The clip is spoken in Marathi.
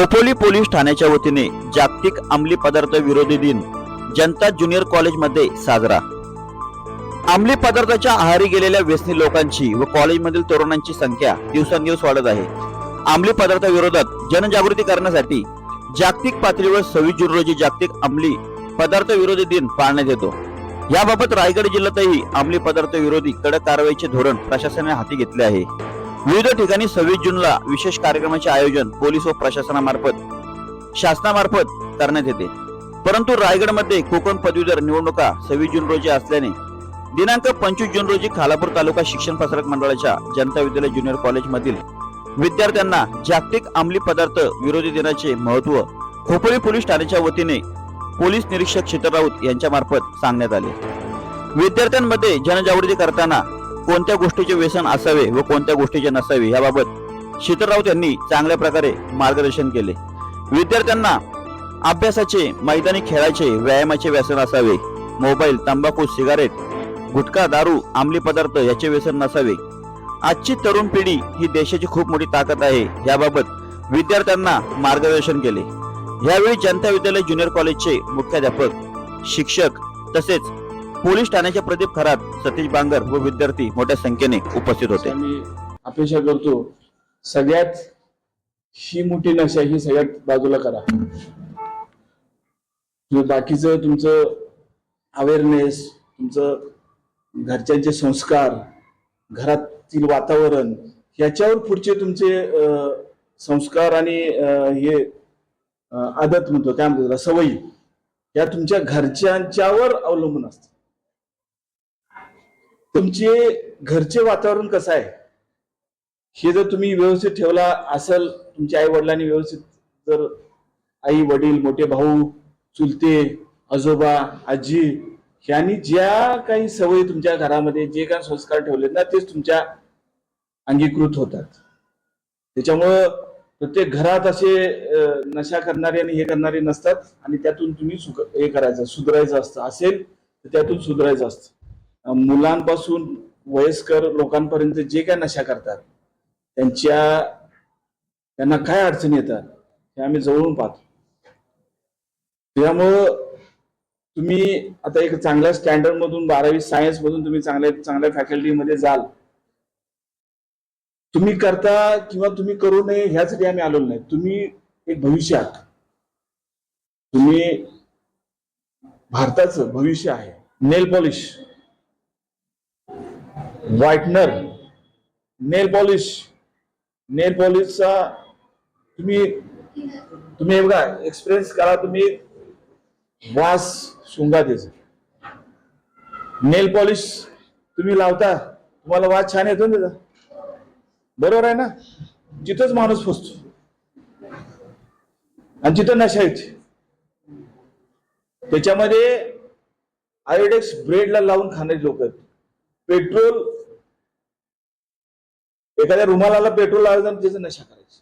खोपोली पोलीस ठाण्याच्या वतीने जागतिक अंमली पदार्थ विरोधी दिन जनता ज्युनियर कॉलेजमध्ये साजरा. अंमली पदार्थाच्या आहारी गेलेल्या व्यसनी लोकांची व कॉलेजमधील तरुणांची संख्या दिवसेंदिवस वाढत आहे. अंमली पदार्थाविरोधात जनजागृती करण्यासाठी जागतिक पातळीवर सव्वीस जून रोजी जागतिक अंमली पदार्थ विरोधी दिन पाळण्यात येतो. याबाबत रायगड जिल्ह्यातही अंमली पदार्थ विरोधी कडक कारवाईचे धोरण प्रशासनाने हाती घेतले आहे. विविध ठिकाणी सव्वीस जूनला विशेष कार्यक्रमाचे आयोजन पोलीस व प्रशासनामार्फत शासनामार्फत करण्यात येते. परंतु रायगडमध्ये कोकण पदवीधर निवडणुका सव्वीस जून रोजी असल्याने दिनांक पंचवीस जून रोजी खालापूर तालुका शिक्षण प्रसारक मंडळाच्या जनता विद्यालय ज्युनियर कॉलेज मधील विद्यार्थ्यांना जागतिक अंमली पदार्थ विरोधी दिनाचे महत्त्व खोपोली पोलीस ठाण्याच्या वतीने पोलीस निरीक्षक शीतल राऊत यांच्या मार्फत सांगण्यात आले. विद्यार्थ्यांमध्ये जनजागृती करताना कोणत्या गोष्टीचे व्यसन असावे व कोणत्या गोष्टीचे नसावे याबाबत शीतल राऊत यांनी चांगल्या प्रकारे मार्गदर्शन केले. विद्यार्थ्यांना अभ्यासाचे मैदानी खेळाचे व्यायामाचे व्यसन असावे. मोबाईल तंबाखू सिगारेट गुटखा दारू अंमली पदार्थ याचे व्यसन नसावे. आजची तरुण पिढी ही देशाची खूप मोठी ताकद आहे याबाबत विद्यार्थ्यांना मार्गदर्शन केले. यावेळी जनता विद्यालय ज्युनियर कॉलेजचे मुख्याध्यापक शिक्षक तसेच पोलीस ठाण्याचे प्रदीप खरात सतीश बांगर व विद्यार्थी मोठ्या संख्येने उपस्थित होते. आम्ही अपेक्षा करतो सगळ्यात ही मोठी नशा ही सगळ्यात बाजूला करा. तुम्ही बाकीचं तुमचं अवेअरनेस तुमचं घरच्यांचे संस्कार घरातील वातावरण याच्यावर पुढचे तुमचे अं, संस्कार आणि हे आदत म्हणतो काय म्हणतो सवयी या तुमच्या घरच्यांच्यावर अवलंबून असतात तुमचे घरचे वातावरण कसं आहे? हे जर तुम्ही व्यवस्थित ठेवला असेल तुमच्या आई वडिलांनी व्यवस्थित जर आई वडील मोठे भाऊ चुलते आजोबा आजी यांनी ज्या काही सवयी तुमच्या घरामध्ये जे काही संस्कार ठेवलेत ना तेच तुमच्या अंगीकृत होतात. त्याच्यामुळं प्रत्येक घरात असे नशा करणारे आणि हे करणारे नसतात आणि त्यातून तुम्ही सुख हे करायचं सुधारायचं असतं. असेल तर त्यातून सुधारायचं असतं. मुलांपासून वयस्कर लोकांपर्यंत जे काय नशा करतात त्यांच्या त्यांना काय अडचणी येतात हे आम्ही जवळून पाहतो. त्यामुळं तुम्ही आता एक चांगल्या स्टँडर्ड मधून बारावी सायन्स मधून तुम्ही चांगल्या चांगल्या फॅकल्टीमध्ये जाल. तुम्ही करता किंवा तुम्ही करू नये ह्यासाठी आम्ही आलेलो नाही. तुम्ही एक भविष्य आहात. तुम्ही भारताचं भविष्य आहे. Nail polish. Whitener nail polish nail पॉलिशचा तुम्ही तुम्ही हे बघा एक्सपिरियन्स करा तुम्ही. वास सुंगा त्याचा नेल पॉलिश तुम्ही लावता तुम्हाला वास छान येतो ना त्याचा. बरोबर आहे ना? जिथंच माणूस फसतो. आणि जिथं नशा येते. त्याच्यामध्ये आयोडेक्स ब्रेडला लावून खाणारी लोक आहेत. पेट्रोल एखाद्या रुमालाला पेट्रोल लावायचं त्याचं नशा करायची.